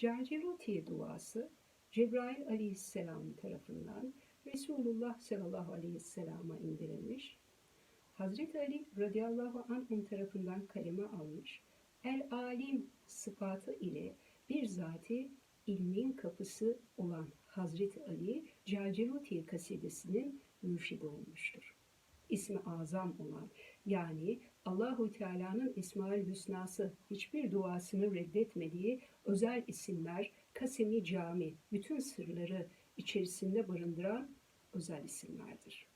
Cerceluti duası Cebrail aleyhisselam tarafından Resulullah sallallahu aleyhi ve indirilmiş. Hazreti Ali radıyallahu anh'ın tarafından kaleme almış. El-alim sıfatı ile bir zati ilmin kapısı olan Hazreti Ali Cerceluti kasidesinin mürşidi olmuştur. İsmi azam olan yani Allahu Teala'nın İsmail Hüsnası hiçbir duasını reddetmediği özel isimler Kasemi Cami bütün sırları içerisinde barındıran özel isimlerdir.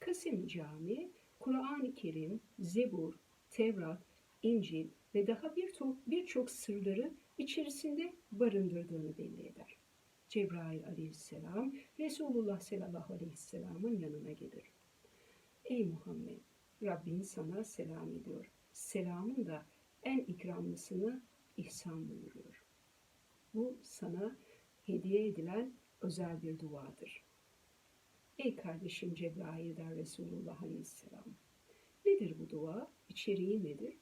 Kasemi Cami Kur'an-ı Kerim, Zebur, Tevrat, İncil ve daha birçok sırları içerisinde barındırdığını belli eder. Cebrail aleyhisselam Resulullah sallallahu aleyhi ve yanına gelir. Ey Muhammed, Rabbin sana selam ediyor. Selamın da en ikramlısını ihsan buyuruyor. Bu sana hediye edilen özel bir duadır. Ey kardeşim Cebrail der Resulullah Aleyhisselam. Nedir bu dua? İçeriği nedir?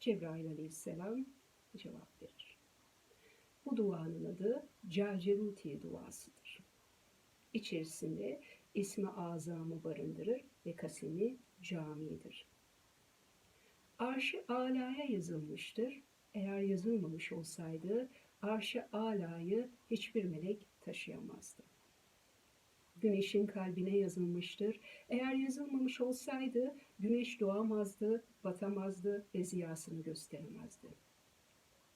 Cebrail Aleyhisselam cevap verir. Bu duanın adı Caceruti duasıdır. İçerisinde ismi azamı barındırır ve kasemi camidir. Arş-ı alaya yazılmıştır. Eğer yazılmamış olsaydı arş-ı alayı hiçbir melek taşıyamazdı. Güneşin kalbine yazılmıştır. Eğer yazılmamış olsaydı güneş doğamazdı, batamazdı ve ziyasını gösteremezdi.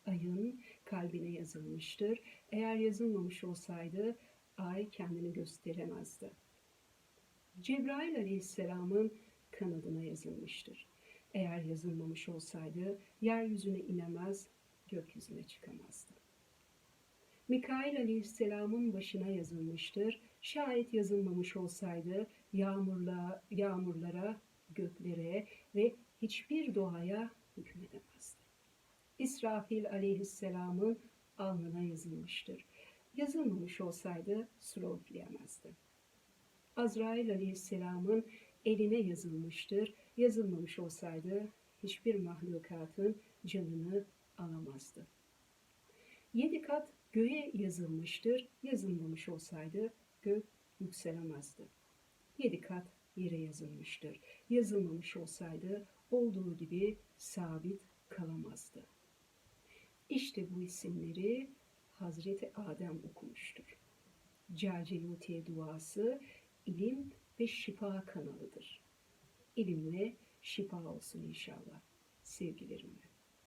Ayın kalbine yazılmıştır. Eğer yazılmamış olsaydı ay kendini gösteremezdi. Cebrail aleyhisselamın kanadına yazılmıştır. Eğer yazılmamış olsaydı yeryüzüne inemez, gökyüzüne çıkamazdı. Mikail aleyhisselamın başına yazılmıştır. Şayet yazılmamış olsaydı yağmurla, yağmurlara, göklere ve hiçbir doğaya hükmedemezdi. İsrafil aleyhisselamın alnına yazılmıştır. Yazılmamış olsaydı sura üfleyemezdi. Azrail aleyhisselamın eline yazılmıştır. Yazılmamış olsaydı hiçbir mahlukatın canını alamazdı. Yedi kat göğe yazılmıştır. Yazılmamış olsaydı gök yükselemezdi. Yedi kat yere yazılmıştır. Yazılmamış olsaydı olduğu gibi sabit kalamazdı. İşte bu isimleri Hazreti Adem okumuştur. Cacelutiye duası ilim ve şifa kanalıdır. İlimle şifa olsun inşallah. Sevgilerimle.